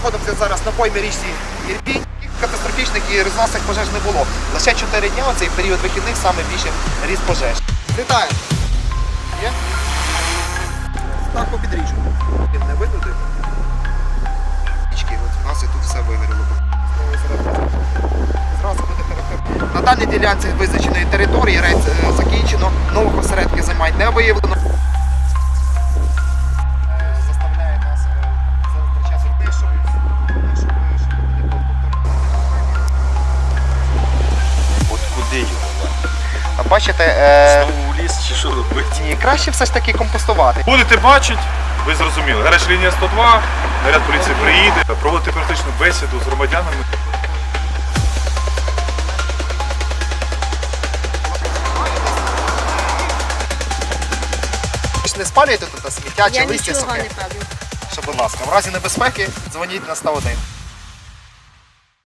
знаходимося зараз на поймі річці Ірпінь. Катастрофічних і резонансних пожеж не було. Лише 4 дні оцей період вихідних саме більше ріст пожеж. Літає. Є? Так попідріжу. Він не видуди. Річки, от у нас і тут все вигоріло. Зразу буде. На даній ділянці визначеної території рейд е, закінчено, нових осередків займань не виявлено. А бачите, е, Знову в ліс чи що робити? ні, краще все ж таки компостувати. Будете бачити, ви зрозуміли. Гараж лінія 102, наряд поліції приїде, проводити практичну бесіду з громадянами. Ви ж не спалюєте тут сміття чи Я листя нічого сухе? не палю. Що, будь ласка, в разі небезпеки дзвоніть на 101.